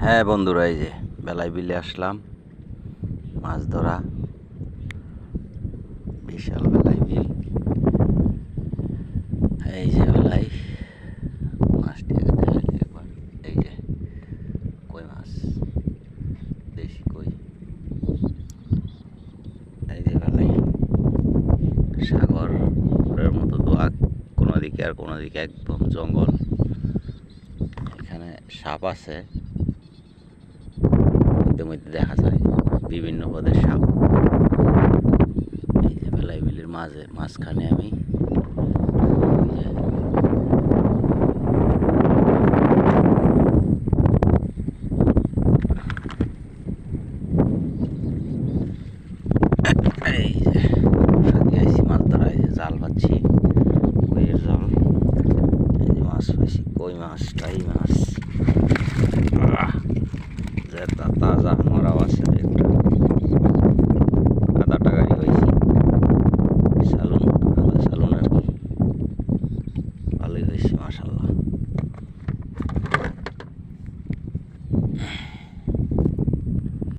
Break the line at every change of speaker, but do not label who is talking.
হ্যাঁ বন্ধুরা, এই যে বেলায় বিলে আসলাম, মাছ ধরা, বিশাল বেলায় বিল। এই যে বেলায় মাছটি একবার। এই যে কই মাছ? দেশি কই? এই যে বেলায় সাগরের মতো দোয়া, কোনো দিকে আর কোনো দিকে একদম জঙ্গল। সাপ আছে। মধ্যে মধ্যে দেখা যায় বিভিন্ন পদের সাপ। এই যে বেলাইবিলির মাঝে, মাঝখানে আমি জাল পাচ্ছি কইয়ের জাল। মাছ পাইছি, কই মাছ, টাই মাছ। at tatasahan